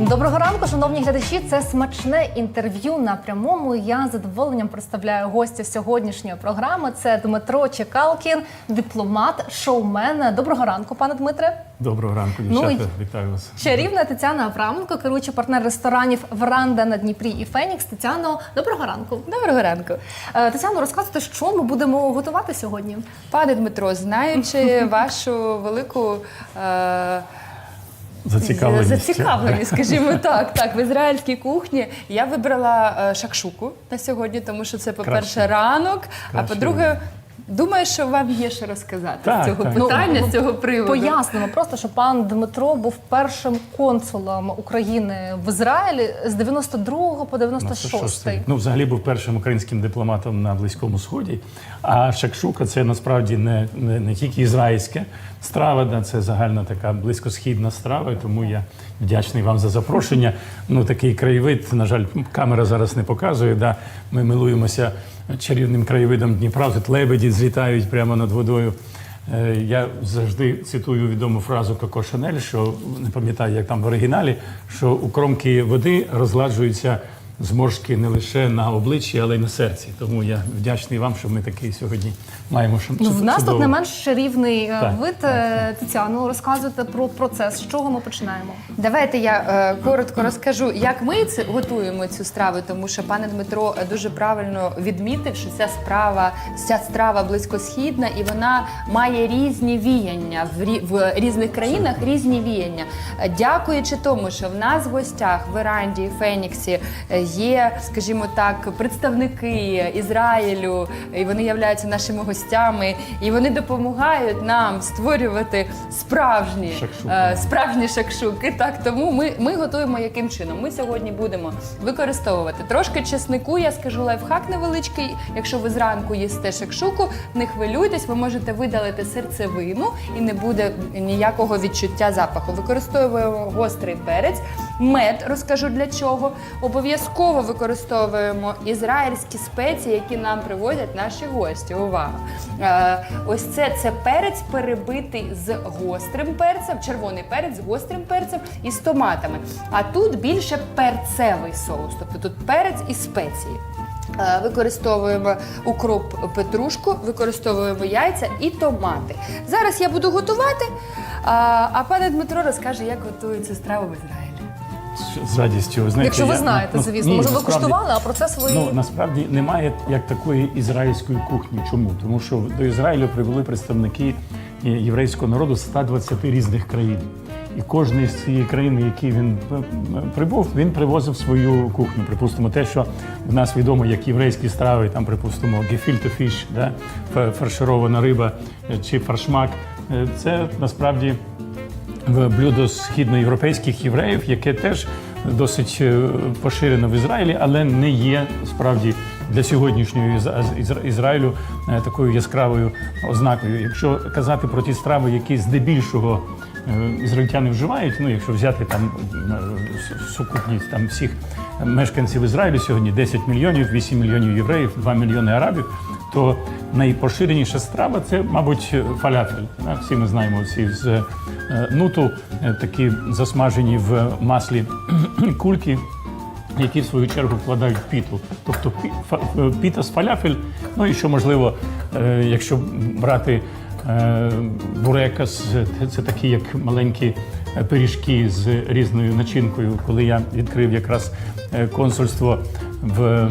Доброго ранку, шановні глядачі. Це смачне інтерв'ю на прямому. Я з задоволенням представляю гостя сьогоднішньої програми. Це Дмитро Чекалкін, дипломат, шоумен. Доброго ранку, пане Дмитре. Доброго ранку, Ну, дівчата. й- Вітаю вас. Чарівна Тетяна Авраменко, керуючий партнер ресторанів Веранда на Дніпрі і Фенікс. Тетяно, доброго ранку. Доброго ранку, Е, Тетяно, розказуйте, що ми будемо готувати сьогодні. пане Дмитро. Знаючи вашу велику е, Зацікавленість. зацікавленість, скажімо так, так, в ізраїльській кухні я вибрала е, шакшуку на сьогодні, тому що це, по-перше, ранок, а по-друге, думаю, що вам є що розказати Так, з цього так. питання, Ну, з цього приводу. Пояснимо просто, що пан Дмитро був першим консулом України в Ізраїлі з 92 по 96. Ну, взагалі був першим українським дипломатом на Близькому Сході. А шакшука це насправді не, не, не тільки ізраїльська страва, да, це загальна така близькосхідна страва. Тому я вдячний вам за запрошення. Ну, такий краєвид, на жаль, камера зараз не показує. Да. Ми милуємося чарівним краєвидом Дніпра. Тут лебеді злітають прямо над водою. Е, Я завжди цитую відому фразу Коко Шанель, що не пам'ятаю, як там в оригіналі, що у кромки води розладжуються зморшки не лише на обличчі, але й на серці. Тому я вдячний вам, що ми такий сьогодні маємо. що- Ну, в нас тут не менш чарівний е, Так, вид. Е, Тетяно, розказуйте про процес. З чого ми починаємо? Давайте я е, коротко розкажу, як ми це готуємо цю страву, тому що пане Дмитро е, дуже правильно відмітив, що ця справа, ця страва близькосхідна, і вона має різні віяння в, рі- в різних країнах, різні віяння. Е, Дякуючи тому, що в нас в гостях в Іранді і Феніксі е, є, скажімо так, представники Ізраїлю, і вони являються нашими гостями, і вони допомагають нам створювати справжні Шакшуки. е, справжні шакшуки. Так тому ми, ми готуємо яким чином. Ми сьогодні будемо використовувати трошки чеснику. Я скажу лайфхак невеличкий. Якщо ви зранку їсте шакшуку, не хвилюйтесь, ви можете видалити серцевину і не буде ніякого відчуття запаху. Використовуємо гострий перець, мед розкажу для чого. Обов'язково використовуємо ізраїльські спеції, які нам привозять наші гості. Увага! Е, ось це, це перець перебитий з гострим перцем, червоний перець з гострим перцем і з томатами. А тут більше перцевий соус, тобто тут перець і спеції. Е, Використовуємо укроп петрушку, використовуємо яйця і томати. Зараз я буду готувати, а, пане Дмитро розкаже, як готують цю страву в Ізраїлі. З радістю. Ви знаєте, Якщо ви я- знаєте, ну, звісно, ні, може ви насправді- куштували, а процес ви Ну насправді немає як такої ізраїльської кухні. Чому? Тому що до Ізраїлю прибули представники е, єврейського народу з 120 різних країн. І кожний з цієї країни, який він е, е, прибув, він привозив свою кухню. Припустимо, те, що в нас відомо як єврейські страви, там, припустимо, гефільто фіш, да? фа- фарширована риба е, чи фаршмак. Е, Це насправді блюдо східноєвропейських євреїв, яке теж досить е, поширено в Ізраїлі, але не є справді для сьогоднішнього Із- Із- Ізраїлю е, такою яскравою ознакою. Якщо казати про ті страви, які здебільшого ізраїльтяни вживають, ну якщо взяти там е, сукупність там всіх мешканців Ізраїлю сьогодні 10 мільйонів, 8 мільйонів євреїв, 2 мільйони арабів, то найпоширеніша страва це, мабуть, фалафель. Всі ми знаємо ці з е, нуту, е, такі засмажені в маслі кульки. Які в свою чергу вкладають в піту, тобто е, піта з фалафель. Ну і що можливо, е, якщо брати е, бурекас, це- такі як маленькі е, пиріжки з різною начинкою. Коли я відкрив якраз е, консульство в е,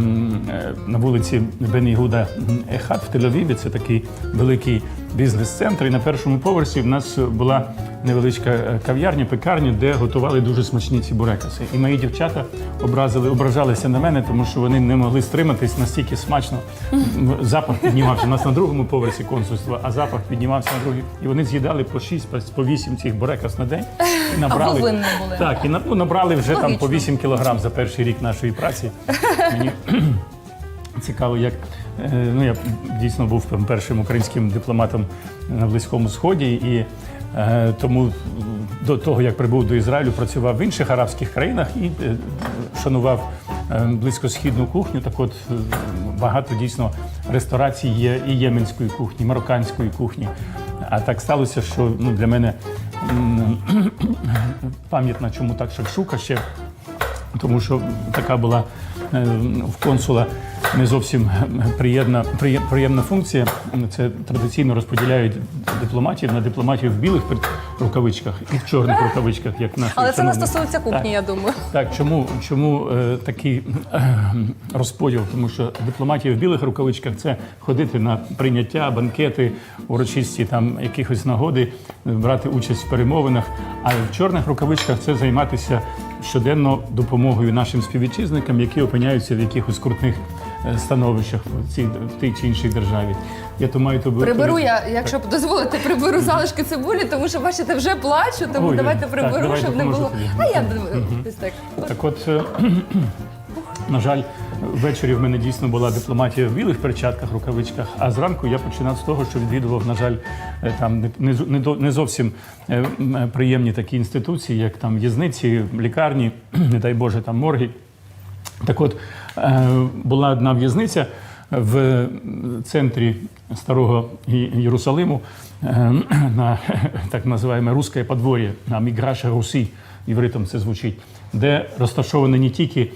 на вулиці Бен Ігуда Ехат в Тель-Авіві, це такий великий бізнес-центр. І на першому поверсі в нас була невеличка е, кав'ярня, пекарня, де готували дуже смачні ці бурекаси. І мої дівчата образили, ображалися на мене, тому що вони не могли стриматись настільки смачно. Запах піднімався у нас на другому поверсі консульства, а запах піднімався на другий. І вони з'їдали по 6, по- по 8 цих бурекас на день. І набрали, були. Так, і ну, набрали вже там по 8 кілограм за перший рік нашої праці. Мені Цікаво, як е, ну я дійсно був першим українським дипломатом на Близькому Сході, і е, тому до того, як прибув до Ізраїлю, працював в інших арабських країнах і е, шанував близькосхідну кухню. Так от багато дійсно ресторацій є і єменської кухні, марокканської кухні. А так сталося, що ну, для мене пам'ятна, чому так шакшука ще, тому що така була в консула не зовсім приємна, приє- приємна функція. Це традиційно розподіляють дипломатів на дипломатів в білих рукавичках і в чорних рукавичках, як наші Але це не стосується кухні, Так. я думаю. Так, чому, чому е, такий е, розподіл? Тому що дипломатія в білих рукавичках це ходити на прийняття, банкети, урочисті там якихось нагоди, брати участь в перемовинах. А в чорних рукавичках це займатися щоденно допомогою нашим співвітчизникам, які опиняються в якихось крутних становищах в цій в тій чи іншій державі. Я то маю тобі Приберу я, якщо дозволите, приберу залишки цибулі, тому що бачите, вже плачу, тому Ой, давайте так, приберу, щоб не було. тобі. А я ось так. Так от, е, на жаль, ввечері в мене дійсно була дипломатія в білих перчатках, рукавичках, а зранку я починав з того, що відвідував, на жаль, е, там не, не, не, зовсім е, е, приємні такі інституції, як там в'язниці, лікарні, не дай Боже, там морги. Так от, е, була одна в'язниця в центрі старого Єрусалиму е, на так називаємо Руське подвор'я, на Міграша Русі, євритом це звучить, де розташовані не тільки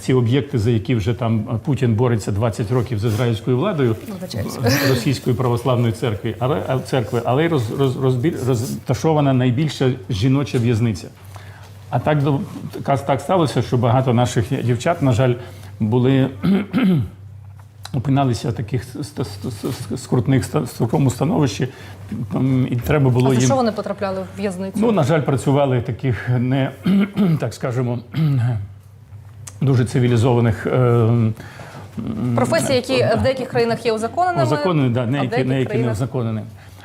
ці об'єкти, за які вже там Путін бореться 20 років з ізраїльською владою Вибачаюсь. російської православної церкви, але церкви, але й роз, роз, розбі- розташована найбільша жіноча в'язниця. А так, так, так сталося, що багато наших дівчат, на жаль, були опиналися в таких скрутних скрутному становищі, і треба було А за їм. що вони потрапляли в в'язницю? Ну, на жаль, працювали в таких не так скажемо дуже цивілізованих. е, Професії, які в деяких країнах є узаконеними. Узаконені, да, не які, не які не узаконені.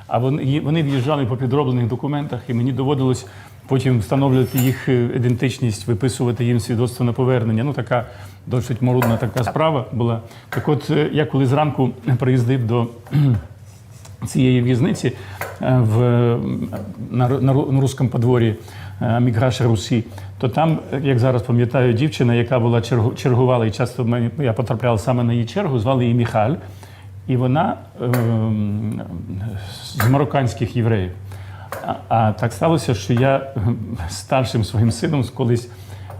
А вони, вони в'їжджали по підроблених документах, і мені доводилось потім встановлювати їх е, ідентичність, виписувати їм свідоцтво на повернення. Ну, така досить морудна така справа була. Так от, е, я коли зранку приїздив до цієї в'язниці е, в, на, на, на руському подворі е, Міграша Русі, то там, е, як зараз пам'ятаю, дівчина, яка була чергу, чергувала, і часто я потрапляв саме на її чергу, звали її Міхаль, і вона ем, з марокканських євреїв. А, а так сталося, що я е, старшим своїм сином колись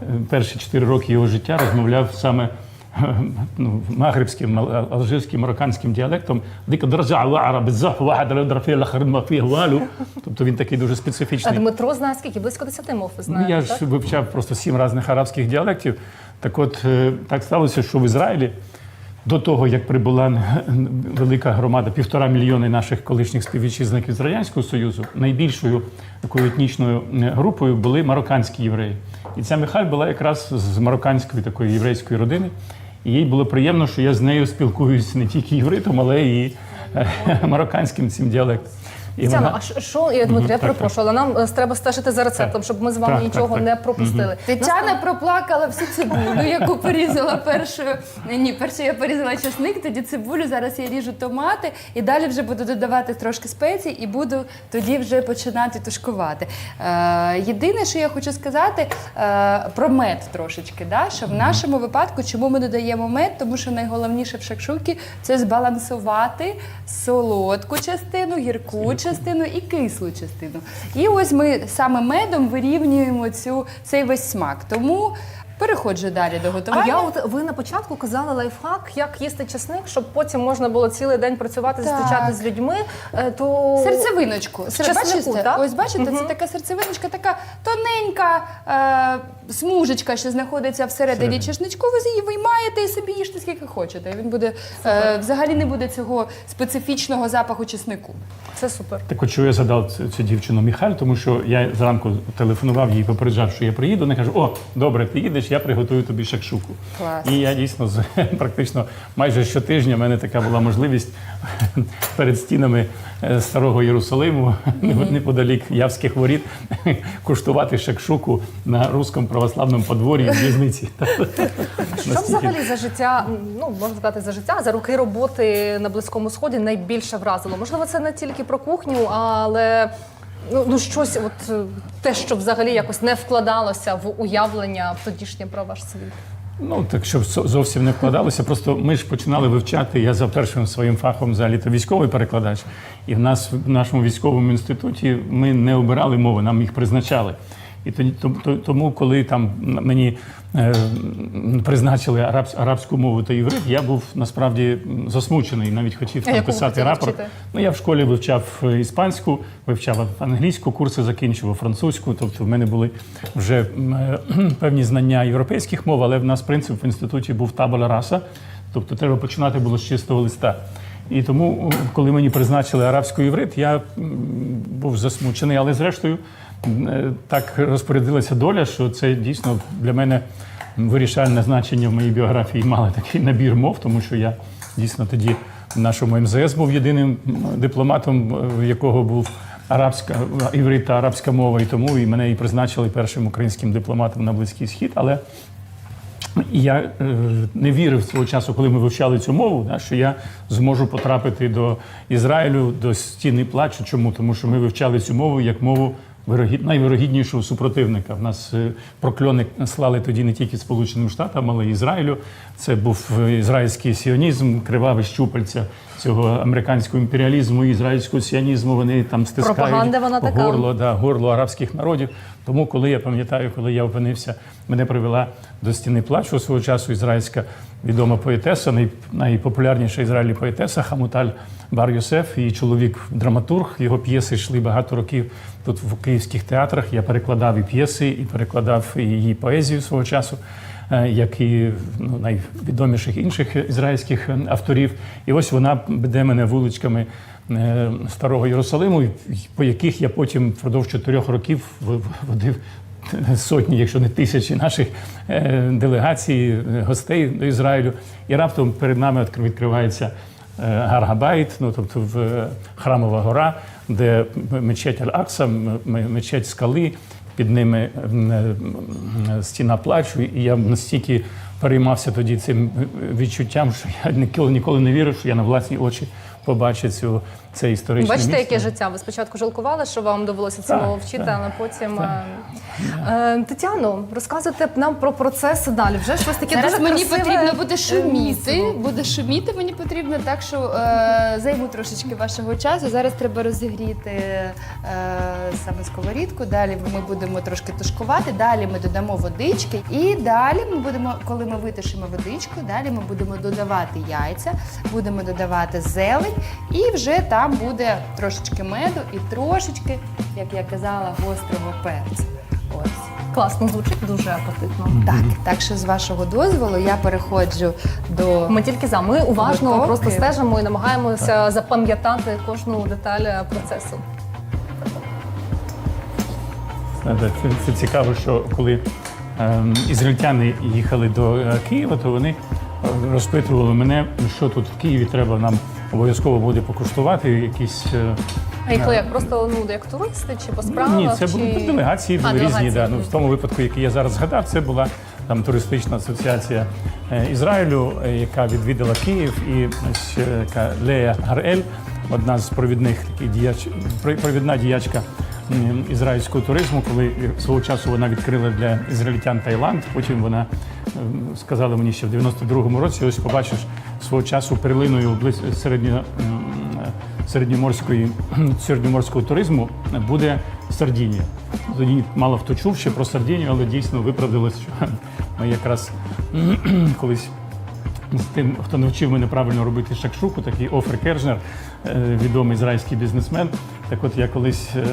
е, перші чотири роки його життя розмовляв саме е, ну, магрибським, алжирським, марокканським діалектом. Тобто він такий дуже специфічний. А. Дмитро знає скільки? Близько 10 мов ви Ну, я так? вивчав просто сім різних арабських діалектів. Так от е, так сталося, що в Ізраїлі до того, як прибула велика громада, півтора мільйони наших колишніх співвітчизників з Радянського Союзу, найбільшою такою етнічною групою були марокканські євреї. І ця Михаль була якраз з марокканської такої єврейської родини. І їй було приємно, що я з нею спілкуюся не тільки євритом, але і е, марокканським цим діалектом. Тетяно, вона- а що- я Дмитро, я так, перепрошую, але нам е, треба стежити за рецептом, Так. щоб ми з вами Так, нічого так, так. не пропустили. Тетяна проплакала всю цибулю, яку порізала першою. Ні, перше я порізала чесник, тоді цибулю. Зараз я ріжу томати і далі вже буду додавати трошки спецій і буду тоді вже починати тушкувати. Е, єдине, що я хочу сказати е, про мед трошечки. Да? Що в нашому випадку, чому ми додаємо мед? Тому що найголовніше в шакшукі це збалансувати солодку частину, гірку частину і кислу частину. І ось ми саме медом вирівнюємо цю, цей весь смак. Тому переходжу далі до готування. А я от ви на початку казали лайфхак, як їсти чесник, щоб потім можна було цілий день працювати, Так. зустрічати з людьми. е, То Серцевиночку. З Сер- чеснику, бачите? так? Ось бачите, це така серцевиночка, така тоненька е, смужечка, що знаходиться всередині Всередині. чесничку. Ви її виймаєте і собі їжте скільки хочете. Він буде е, взагалі не буде цього специфічного запаху чеснику. це супер. Так от чого я задав цю, цю дівчину Міхаль, тому що я зранку телефонував їй, попереджав, що я приїду. Вона каже: О, добре, ти їдеш, я приготую тобі шакшуку. Клас. І я дійсно з практично майже щотижня в мене така була можливість перед стінами е, старого Єрусалиму, неподалік Явських воріт, куштувати шакшуку на руському православному подворі в в'язниці. Що взагалі за життя, ну можна сказати, за життя, за роки роботи на Близькому Сході найбільше вразило? Можливо, це не тільки про кухню, але ну, ну щось, от е, те, що взагалі якось не вкладалося в уявлення тодішнє про ваш світ. Ну, так щоб зо- зовсім не вкладалося. Просто ми ж починали вивчати. Я за першим своїм фахом взагалі то військовий перекладач. І в нас в нашому військовому інституті ми не обирали мови, нам їх призначали. І тому, коли там мені е, призначили арабс, арабську мову та єврит, я був насправді засмучений, навіть хотів там писати рапорт. Ну, я в школі вивчав е, іспанську, вивчав англійську, курси закінчував французьку. Тобто в мене були вже е, певні знання європейських мов, але в нас принцип в інституті був табола раса. Тобто треба починати було з чистого листа. І тому, коли мені призначили арабську єврит, я був засмучений, але зрештою так розпорядилася доля, що це дійсно для мене вирішальне значення в моїй біографії мали такий набір мов, тому що я дійсно тоді в нашому МЗС був єдиним дипломатом, е, в якого був арабська іврит та арабська мова, і тому і мене і призначили першим українським дипломатом на Близький Схід. Але я е, не вірив свого часу, коли ми вивчали цю мову, що я зможу потрапити до Ізраїлю, до стіни плачу. Чому? Тому що ми вивчали цю мову як мову. Найвирогіднішого супротивника. В нас е, прокльони слали тоді не тільки Сполученим Штатам, але й Ізраїлю. Це був е, ізраїльський сіонізм, криваве щупальця цього американського імперіалізму, ізраїльського сіонізму. Вони там стискають Пропаганда вона така. горло да, горло арабських народів. Тому, коли я пам'ятаю, коли я опинився, мене привела до стіни плачу свого часу ізраїльська відома поетеса, най, найпопулярніша ізраїлі поетеса Хамуталь Бар Йосеф, її чоловік драматург. Його п'єси йшли багато років тут в київських театрах. Я перекладав і п'єси, і перекладав її поезію свого часу. е, Як і ну, найвідоміших інших ізраїльських е, авторів, і ось вона веде мене вуличками е, старого Єрусалиму, по яких я потім впродовж чотирьох років водив сотні, якщо не тисячі наших е, делегацій, е, гостей до Ізраїлю. І раптом перед нами відкривається е, Гаргабайт, ну тобто в Храмова гора, де мечеть Аль-Акса, мечеть скали, під ними стіна плачу. І я настільки переймався тоді цим відчуттям, що я ніколи ніколи не вірив, що я на власні очі побачу цю це історичне Бачите, місце. яке життя? Ви спочатку жалкували, що вам довелося Так, мову вчити, так, але потім. е, Е, Тетяно, розказуйте нам про процес далі. Вже щось таке Зараз дуже мені красиве, потрібно буде е, шуміти. Буде шуміти мені потрібно, так що е, займу трошечки вашого часу. Зараз треба розігріти е, саме сковорідку. Далі ми будемо трошки тушкувати. Далі ми додамо водички. І далі ми будемо, коли ми витишимо водичку, далі ми будемо додавати яйця, будемо додавати зелень, і вже там буде трошечки меду і трошечки, як я казала, гострого перцю. Ось. Класно звучить, дуже апетитно. Так, так що з вашого дозволу я переходжу до Ми тільки за. Ми уважно Готовки. просто стежимо і намагаємося запам'ятати кожну деталь е, процесу. Знаєте, Це, це цікаво, що коли ем, ізраїльтяни їхали до е, Києва, то вони е, розпитували мене, що тут в Києві треба нам обов'язково буде покуштувати. Якісь е, А як, як просто ну як туристи чи по справах? ні, це чи... були делегації, А, різні. делегації. Да. Ну, в тому випадку, який я зараз згадав, це була там туристична асоціація е, Ізраїлю, е, яка відвідала Київ, і ось е, Лея Гарель, одна з провідних діяч, про- провідна діячка ізраїльського туризму, коли свого часу вона відкрила для ізраїльтян Таїланд. Потім вона сказала мені ще в 92-му році, ось побачиш свого часу перлиною середньо. середньоморської середньоморського туризму буде Сардінія. Тоді мало хто чув ще про Сардінію, але дійсно виправдалось, що ми якраз колись з тим, хто навчив мене правильно робити шакшуку, такий Офер Кержнер, е, відомий ізраїльський бізнесмен. Так от я колись е,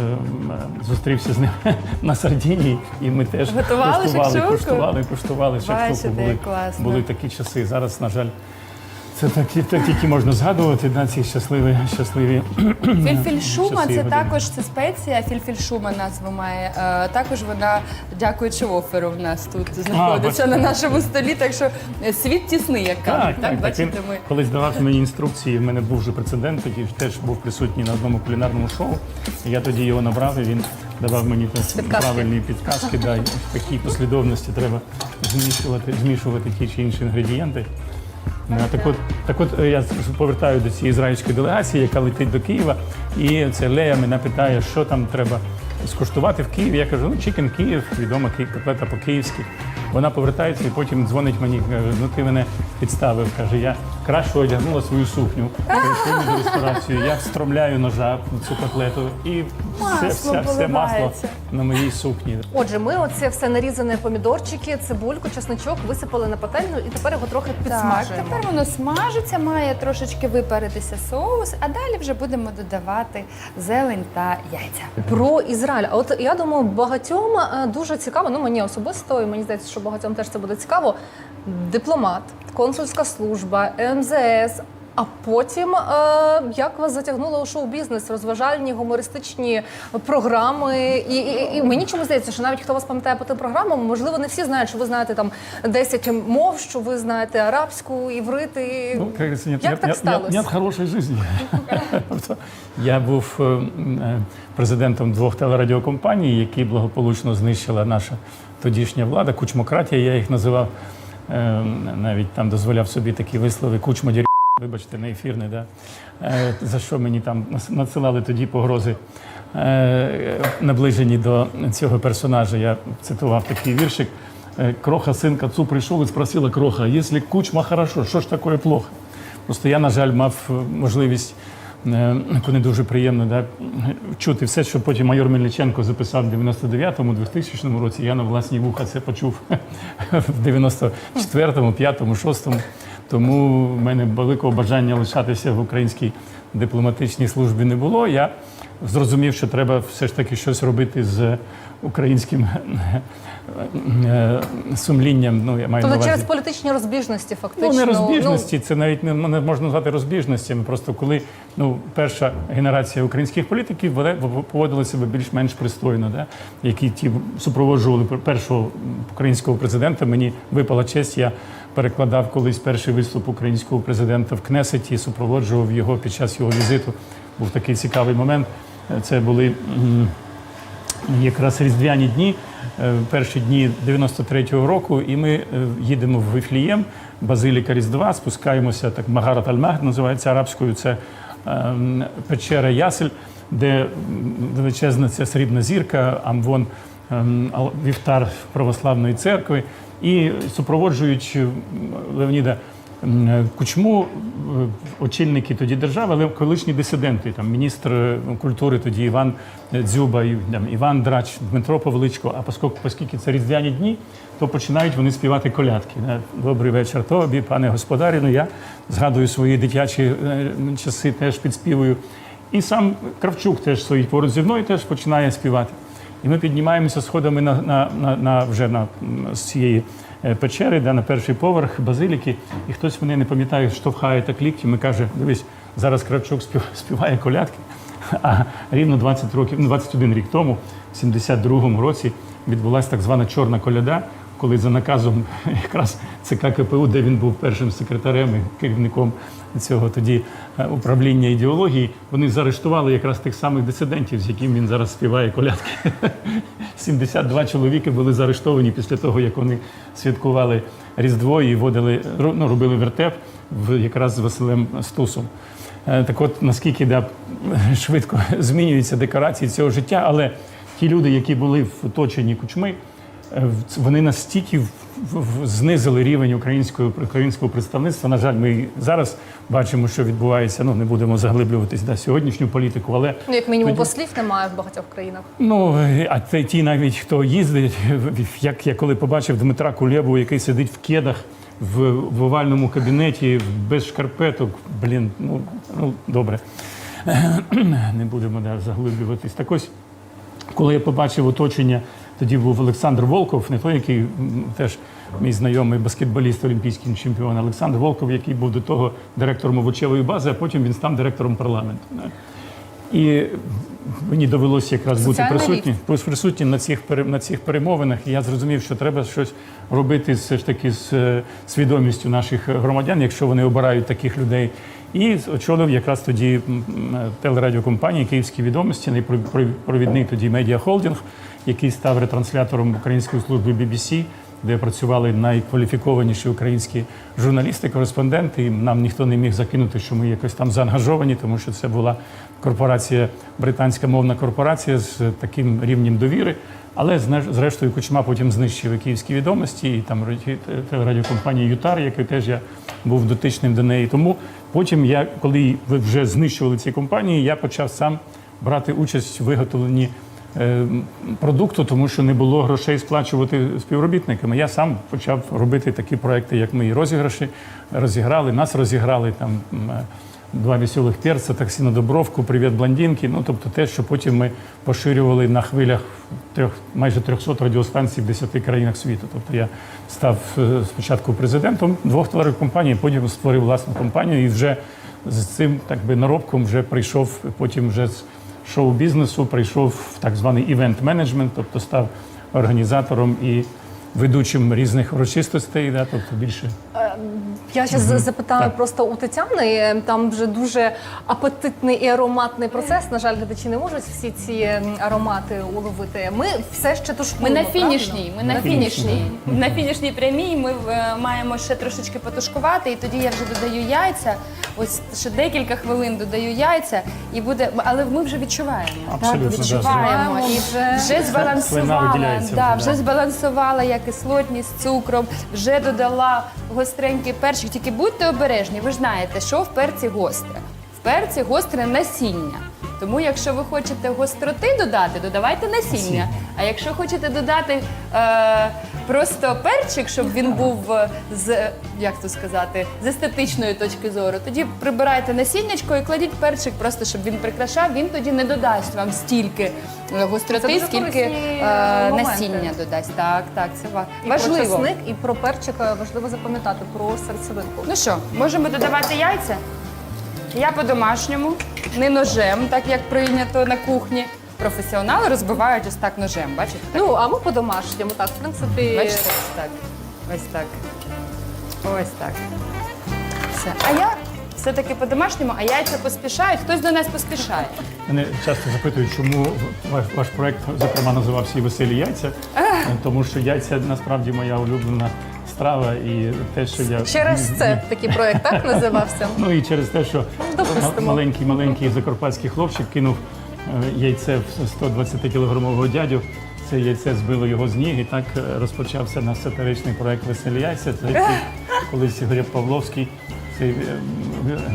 зустрівся з ним на Сардінії, і ми теж Готували куштували, шакшуку? куштували, куштували шакшуку. Бачите, Були, як класно. були такі часи. Зараз, на жаль, це так, так тільки можна згадувати на ці щасливі, щасливі Фільфільшума це години. також це спеція. Фільфільшума назву має. Е, також вона, дякуючи оферу, в нас тут знаходиться бачите. на нашому столі. Так що світ тісний, як кажуть. Так, так, так. бачите, ми. колись давав мені інструкції. В мене був вже прецедент, який теж був присутній на одному кулінарному шоу. Я тоді його набрав, і він давав мені Підказки. правильні підказки. Да, в такій послідовності треба змішувати, змішувати ті чи інші інгредієнти. Ну, Так от, так от е, я повертаю до цієї ізраїльської делегації, яка летить до Києва, і це Лея мене питає, що там треба скуштувати в Києві. Я кажу, ну чикен Київ, відома котлета по-київськи. Вона повертається і потім дзвонить мені, каже, ну ти мене підставив. Каже, я краще одягнула свою сукню, прийшов до ресторацію, я встромляю ножа в цю котлету і все, все, все масло поливається. на моїй сукні. Отже, ми оце все нарізане помідорчики, цибульку, чесночок висипали на пательню і тепер його трохи Так, підсмажуємо. тепер воно смажиться, має трошечки випаритися соус, а далі вже будемо додавати зелень та яйця. Про Ізраїль. А от я думаю, багатьом е, дуже цікаво. Ну мені особисто, і мені здається, що багатьом теж це буде цікаво. Дипломат, консульська служба, МЗС. А потім е, як вас затягнуло у шоу-бізнес, розважальні гумористичні програми. І, і, і мені чому здається, що навіть хто вас пам'ятає по тим програмам, можливо, не всі знають, що ви знаєте там 10 мов, що ви знаєте арабську, іврити. Ну, нет, Як нет, так нет, сталося? нет, нет хорошей жизни. Тобто Я був е, е, президентом двох телерадіокомпаній, які благополучно знищила наша тодішня влада. Кучмократія, я їх називав. Е, Навіть там дозволяв собі такі вислови кучма дір. Вибачте, не ефірний, да? Е, за що мені там надсилали тоді погрози е, наближені до цього персонажа. Я цитував такий віршик. Кроха, синка, цу прийшов і спросила Кроха, якщо кучма хорошо, що ж таке плохо? Просто я, на жаль, мав можливість е, не дуже приємно да, чути все, що потім майор Мельниченко записав в 99-му, 2000 році. Я на власні вуха це почув в 94-му, 5-му, 6-му. Тому в мене великого бажання лишатися в українській дипломатичній службі не було. Я зрозумів, що треба все ж таки щось робити з українським сумлінням. Ну, я маю на Тобто увазі. через політичні розбіжності, фактично. Ну, не розбіжності, це навіть не, не можна назвати розбіжностями. Просто коли ну, перша генерація українських політиків вони поводили себе більш-менш пристойно, да? які ті супроводжували першого українського президента. Мені випала честь, я перекладав колись перший виступ українського президента в Кнесеті, супроводжував його під час його візиту. Був такий цікавий момент. Це були. Якраз різдвяні дні, е, перші дні 93-го року, і ми е, їдемо в Вифлієм, Базиліка Різдва, спускаємося так Магарат Аль-Махд називається арабською. Це ем, печера Ясель, де величезна ця срібна зірка, амвон ем, вівтар православної церкви, і супроводжують Леоніда. Кучму е, очільники тоді держави, але колишні дисиденти, там міністр е, культури тоді Іван е, Дзюба, там, Іван Драч, Дмитро Павличко. А поскольку, оскільки це різдвяні дні, то починають вони співати колядки. Добрий вечір тобі, пане господарі. Ну я згадую свої дитячі е, часи, теж підспівую. І сам Кравчук теж стоїть поруч зі мною, теж починає співати. І ми піднімаємося сходами на, на, на, на вже на з цієї е, печери, де на перший поверх базиліки, і хтось мене не пам'ятає, штовхає так ліктем і каже: дивись, зараз Кравчук співає колядки. А рівно 20 років, ну 21 рік тому, в 72-му році, відбулася так звана чорна коляда, коли за наказом якраз ЦК КПУ, де він був першим секретарем і керівником цього тоді е, управління ідеології, вони заарештували якраз тих самих дисидентів, з яким він зараз співає колядки. 72 чоловіки були заарештовані після того, як вони святкували Різдво і водили, ну, робили вертеп в, якраз з Василем Стусом. Е, Так от наскільки да, швидко змінюються декорації цього життя, але ті люди, які були в кучми, е, вони настільки знизили рівень українського, українського представництва. На жаль, ми зараз бачимо, що відбувається. Ну не будемо заглиблюватись да, сьогоднішню політику, але Ну, як мінімум, Тоді- послів немає в багатьох країнах. Ну, а це ті навіть, хто їздить, як я коли побачив Дмитра Кулєбу, який сидить в кедах в, в овальному кабінеті без шкарпеток, блін, ну, ну добре. Не будемо да, заглиблюватись. Так ось, коли я побачив оточення, тоді був Олександр Волков, не той, який теж мій знайомий баскетболіст, олімпійський чемпіон Олександр Волков, який був до того директором овочевої бази, а потім він став директором парламенту. І мені довелося якраз бути присутнім присутнім на цих на цих перемовинах. І я зрозумів, що треба щось робити все ж таки з е, свідомістю наших громадян, якщо вони обирають таких людей. І очолив якраз тоді телерадіокомпанії Київські відомості, найпровідний тоді медіахолдинг, який став ретранслятором української служби BBC. де працювали найкваліфікованіші українські журналісти, кореспонденти. І нам ніхто не міг закинути, що ми якось там заангажовані, тому що це була корпорація, британська мовна корпорація з таким рівнем довіри. Але зрештою Кучма потім знищив київські відомості, і там раді- телерадіокомпанія Ютар, якою теж я був дотичним до неї. Тому потім я, коли вже знищували ці компанії, я почав сам брати участь в виготовленні продукту, тому що не було грошей сплачувати співробітниками. Я сам почав робити такі проекти, як мої розіграші, розіграли, нас розіграли там. е, Два веселих перця, таксі на Добровку, привіт блондинки. Ну тобто те, що потім ми поширювали на хвилях трьох майже 300 радіостанцій в 10 країнах світу. Тобто я став е, спочатку президентом двох телерадіокомпаній, потім створив власну компанію і вже з цим так би наробком вже прийшов потім вже з шоу-бізнесу, прийшов в так званий івент-менеджмент, тобто став організатором і ведучим різних урочистостей, да, тобто більше Я зараз запитаю Так. просто у Тетяни. е, Там вже дуже апетитний і ароматний процес. На жаль, глядачі не можуть всі ці аромати уловити. Ми все ще Ми на фінішній, ми на На фінішній, фінішній, на фінішній прямій. Ми е, маємо ще трошечки потушкувати, і тоді я вже додаю яйця. Ось ще декілька хвилин додаю яйця, і буде. Але ми вже відчуваємо. Абсолютно, так, відчуваємо звичайно. і Вже- вже збалансувала. Да, вже, вже да. збалансувала я кислотність з цукром, вже додала гостренький перчик. Тільки будьте обережні, ви знаєте, що в перці гостре. В перці гостре насіння. Тому, якщо ви хочете гостроти додати, додавайте насіння. А якщо хочете додати е, просто перчик, щоб він був е, з як то сказати, з естетичної точки зору, тоді прибирайте насіннячко і кладіть перчик, просто щоб він прикрашав. Він тоді не додасть вам стільки е, Це гостроти, скільки корисні, е, моменти. насіння додасть. Так, так, це ва- І про чесник, і про перчик е, важливо запам'ятати про серцевинку. Ну що, можемо додавати яйця? Я по-домашньому, не ножем, так як прийнято на кухні. Професіонали розбивають ось так ножем, бачите? Ну а ми по-домашньому, так, в принципі. Бачите, ось так. Ось так. Ось так. Все. А я все-таки по-домашньому, а яйця поспішають. Хтось до нас поспішає. Мене часто запитують, чому ваш, ваш проект, зокрема, називався і веселі яйця, тому що яйця насправді моя улюблена страва і те, що я Через це такий проект так називався. Ну і через те, що Допустимо. маленький маленький закарпатський хлопчик кинув е, яйце в 120 кілограмового дядю. Це яйце збило його з ніг, і так е, розпочався наш сатиричний проект Веселі яйця. Це колись Глеб Павловський, цей е,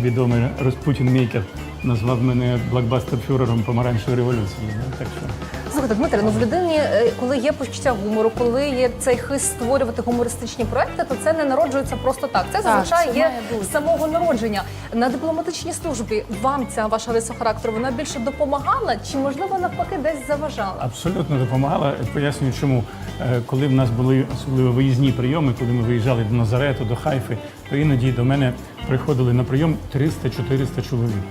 відомий Розпутін Мейкер, назвав мене блокбастер-фюрером помаранчевої революції. Ну, Так що Слухайте, Дмитре, ну в людині, е, коли є почуття гумору, коли є цей хист створювати гумористичні проекти, то це не народжується просто так. Це зазвичай це є бути. з самого народження. На дипломатичній службі вам ця ваша риса характеру вона більше допомагала, чи можливо навпаки десь заважала? Абсолютно допомагала. Пояснюю, чому Е, коли в нас були особливо виїзні прийоми, коли ми виїжджали до Назарету, до Хайфи, то іноді до мене приходили на прийом 300-400 чоловік.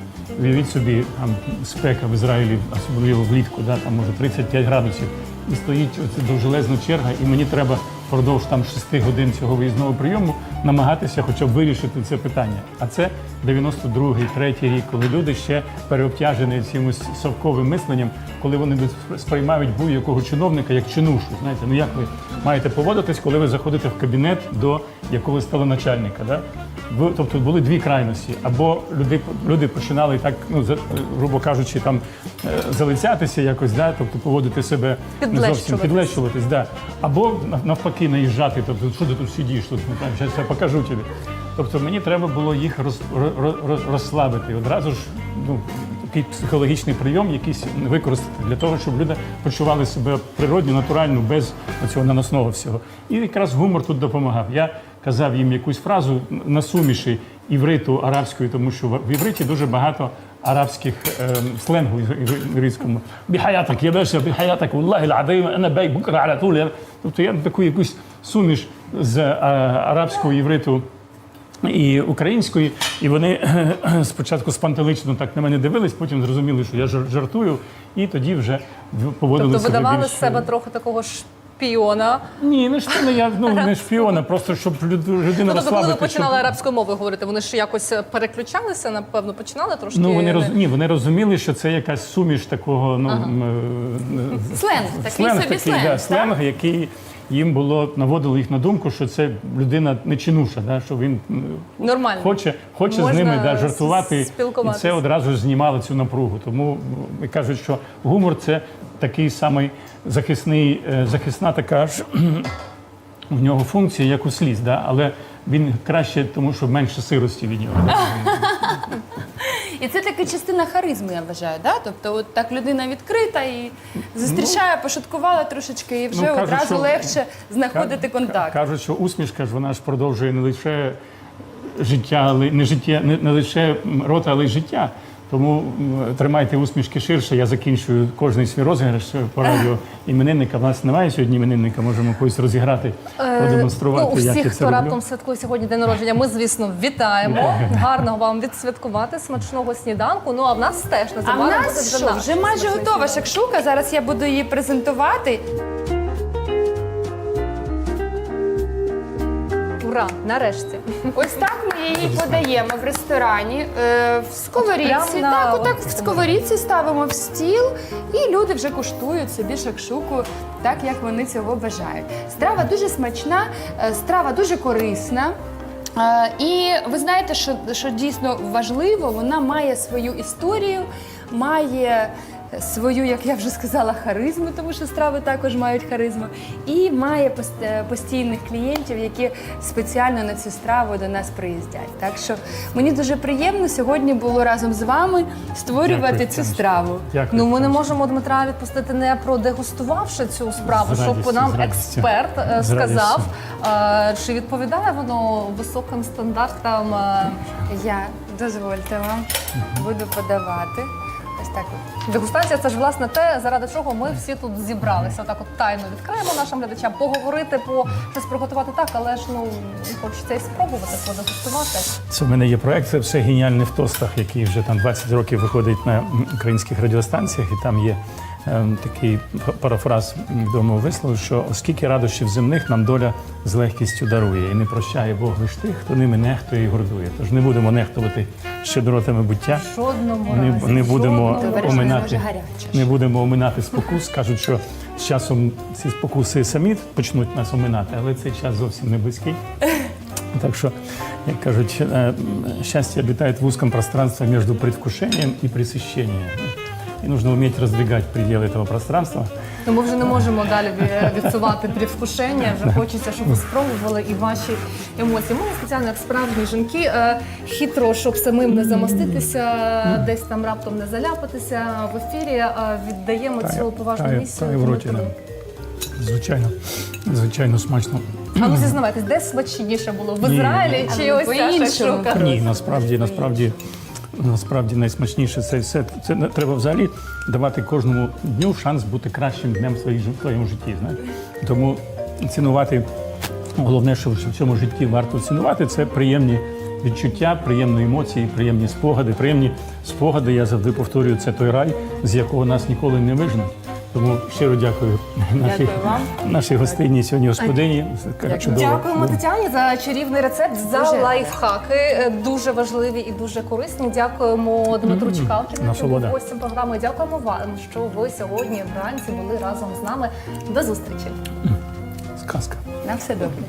Уявіть собі, там спека в Ізраїлі, особливо влітку, да, там може 35 градусів, і стоїть оця довжелезна черга, і мені треба впродовж там 6 годин цього виїзного прийому намагатися хоча б вирішити це питання. А це 92-й, 3-й рік, коли люди ще переобтяжені цимось совковим мисленням, коли вони сприймають будь-якого чиновника як чинушу. Знаєте, ну як ви маєте поводитись, коли ви заходите в кабінет до якогось теленачальника? Да? Тобто були дві крайності. Або люди, люди починали так, ну за- грубо кажучи, там е, залицятися якось, да? тобто поводити себе не зовсім Підлещуватись. да. або нав- навпаки наїжджати, тобто, що ти тут сидиш, тут ну, там, зараз я покажу тобі. Тобто мені треба було їх роз, ро- ро- розслабити. Одразу ж ну, такий психологічний прийом якийсь використати для того, щоб люди почували себе природньо, натурально, без цього наносного всього. І якраз гумор тут допомагав. Я казав їм якусь фразу на суміші івриту арабською, тому що в івриті дуже багато арабських ем, сленгу івритському. Біхаятак, я беша, біхаятак, Аллахи ладим, ана бей букра аля тулі». Тобто я таку якусь суміш з е, арабського івриту і української, і вони спочатку спантелично так на мене дивились, потім зрозуміли, що я жар- жартую, і тоді вже поводили Тобто себе видавали більш... з себе трохи такого шпіона. Ні, не не я ну не шпіона, просто щоб люд- людину Ну, тобто, коли ви починали щоб... арабською мовою говорити, вони ж якось переключалися, напевно, починали трошки. Ну вони роз... ні, вони розуміли, що це якась суміш такого ну м, е, Сленг, такий сленг собі такий, сленг. да, так? який їм було наводило їх на думку, що це людина нечинуша, да, що він Нормально. хоче, хоче з ними да, жартувати, і це одразу знімало цю напругу. Тому кажуть, що гумор це такий самий захисний, е, захисна така ж в нього функція, як у сліз, да? але він краще, тому що менше сирості від нього. І це така частина харизми, я вважаю. Да? Тобто, от так людина відкрита і зустрічає, пошуткувала трошечки, і вже Ну, кажуть, одразу що- легше знаходити контакт. Кажуть, що усмішка ж вона ж продовжує не лише життя, але не життя, не, не лише рота, але й життя. Тому тримайте усмішки ширше. Я закінчую кожний свій розіграш е, по радіо іменинника. У нас немає сьогодні іменинника, можемо когось розіграти, продемонструвати, ну, як я це хто роблю. раптом святкує сьогодні день народження, ми, звісно, вітаємо. Гарного вам відсвяткувати смачного сніданку. Ну а в нас теж А в нас вже що? Вже майже готова шакшука. Зараз я буду її презентувати. Ура! Нарешті. Ось так ми її подаємо в ресторані, е, в сковорідці. Прямо на Так, отак от в сковорідці ставимо в стіл, і люди вже куштують собі шакшуку так, як вони цього бажають. Страва дуже смачна, е, страва дуже корисна. Е, І ви знаєте, що, що дійсно важливо, вона має свою історію, має свою, як я вже сказала, харизму, тому що страви також мають харизму, і має пост- е, постійних клієнтів, які спеціально на цю страву до нас приїздять. Так що мені дуже приємно сьогодні було разом з вами створювати Дякую, цю страву. Дякую. Ну ми не можемо Дмитра відпустити не продегустувавши цю справу, З щоб радістю, нам з радістю. експерт е, З сказав, е, чи відповідає воно високим стандартам. е, Я дозвольте вам буду подавати. Ось так. от. Дегустація це ж власне те, заради чого ми всі тут зібралися. Отак от тайно відкриємо нашим глядачам, поговорити, по щось приготувати так, але ж ну хочеться і спробувати подегустувати. Це в мене є проект, це все геніальне в тостах, який вже там 20 років виходить на українських радіостанціях, і там є такий парафраз відомого вислову, що оскільки радощів земних нам доля з легкістю дарує, і не прощає Бог лиш тих, хто ними нехтує і гордує. Тож не будемо нехтувати щедротами буття. Жодному Не, разі. не будемо жодному оминати, не будемо оминати спокус. Кажуть, що з часом ці спокуси самі почнуть нас оминати, але цей час зовсім не близький. Так що, як кажуть, е, щастя обитает в узком пространстве между предвкушением и пресыщением. И нужно уметь раздвигать пределы этого пространства. Ну, ми вже не можемо далі відсувати привкушення. Вже хочеться, щоб ви спробували і ваші емоції. Ми спеціально як справжні жінки е, хитро, щоб самим не замоститися, десь там раптом не заляпатися в ефірі. е, Віддаємо цю поважну місію. в роті. Звичайно, звичайно смачно. А ну зізнавайтесь, де смачніше було в Ізраїлі чи ось ця шакшука? Ні, насправді, насправді, насправді найсмачніше це все. Це треба взагалі давати кожному дню шанс бути кращим днем в своєму житті. Знаєш? Тому цінувати головне, що в цьому житті варто цінувати, це приємні відчуття, приємні емоції, приємні спогади. Приємні спогади, я завжди повторюю, це той рай, з якого нас ніколи не вижнуть. Тому щиро дякую нашій, вам. нашій гостині сьогодні господині. Чудово. Дякуємо Тетяні за чарівний рецепт, за Дуже. лайфхаки, е, дуже важливі і дуже корисні. Дякуємо Дмитру Чекалкіну, що був гостем програми. Дякуємо вам, що ви сьогодні вранці були разом з нами. До зустрічі. Сказка. На все добре.